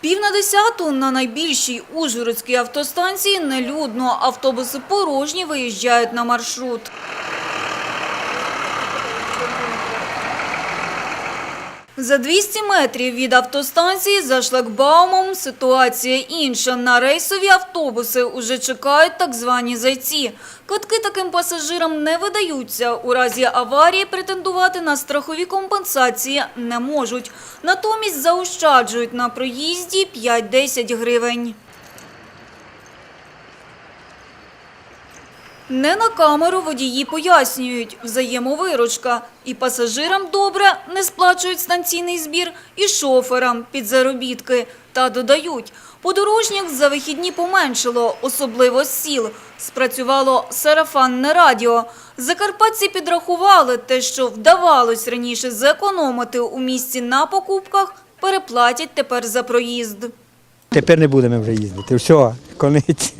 Пів на десяту на найбільшій Ужгородській автостанції нелюдно. Автобуси порожні виїжджають на маршрут. За 200 метрів від автостанції за шлагбаумом ситуація інша. На рейсові автобуси уже чекають так звані зайці. Квитки таким пасажирам не видаються. У разі аварії претендувати на страхові компенсації не можуть. Натомість заощаджують на проїзді 5-10 гривень. Не на камеру водії пояснюють – взаємовиручка. І пасажирам добре не сплачують станційний збір, і шоферам під заробітки. Та додають, подорожніх за вихідні поменшало, особливо з сіл. Спрацювало сарафанне радіо. Закарпатці підрахували те, що вдавалось раніше зекономити у місті на покупках, переплатять тепер за проїзд. Тепер не будемо вже їздити. Все, конець.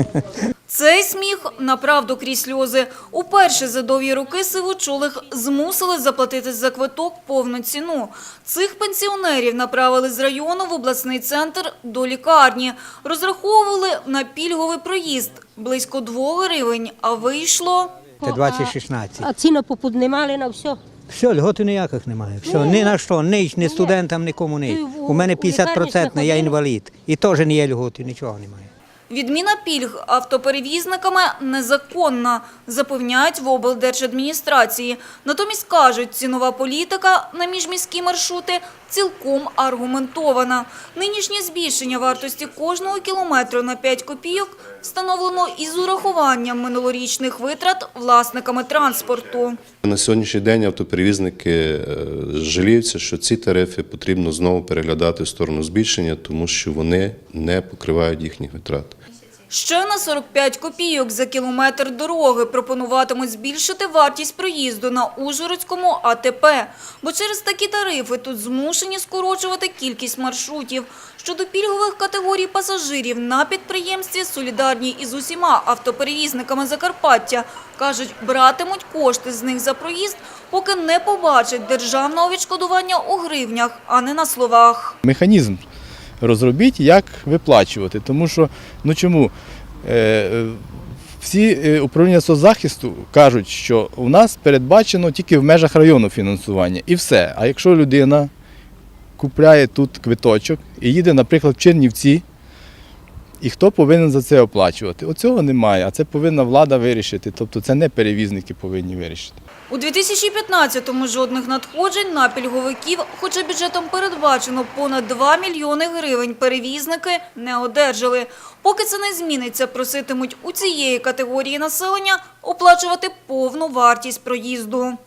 Цей сміх направду крізь сльози. Уперше за довгі роки сивочолих змусили заплатити за квиток повну ціну. Цих пенсіонерів направили з району в обласний центр до лікарні. Розраховували на пільговий проїзд – близько 2 гривень, а вийшло... Це 2016. А ціну поподнимали на все. Все, льготи ніяких немає. Все, ні на що, ні, ні студентам, нікому ні. У мене 50%, я інвалід. І теж не є льготи, нічого немає. Відміна пільг автоперевізниками незаконна, запевняють в облдержадміністрації. Натомість кажуть, цінова політика на міжміські маршрути цілком аргументована. Нинішнє збільшення вартості кожного кілометру на 5 копійок встановлено із урахуванням минулорічних витрат власниками транспорту. На сьогоднішній день автоперевізники е, жаліються, що ці тарифи потрібно знову переглядати в сторону збільшення, тому що вони не покривають їхніх витрат. Ще на 45 копійок за кілометр дороги пропонуватимуть збільшити вартість проїзду на Ужгородському АТП. Бо через такі тарифи тут змушені скорочувати кількість маршрутів. Щодо пільгових категорій пасажирів на підприємстві солідарні із усіма автоперевізниками Закарпаття. Кажуть, братимуть кошти з них за проїзд, поки не побачать державного відшкодування у гривнях, а не на словах. механізм розробіть, як виплачувати. Тому що, ну чому? Е, всі е, управління соцзахисту кажуть, що у нас передбачено тільки в межах району фінансування і все. А якщо людина купляє тут квиточок і їде, наприклад, в Чернівці, і хто повинен за це оплачувати? Оцього немає, а це повинна влада вирішити. Тобто це не перевізники повинні вирішити. У 2015-му жодних надходжень на пільговиків, хоча бюджетом передбачено понад 2 мільйони гривень, перевізники не одержали. Поки це не зміниться, проситимуть у цієї категорії населення оплачувати повну вартість проїзду.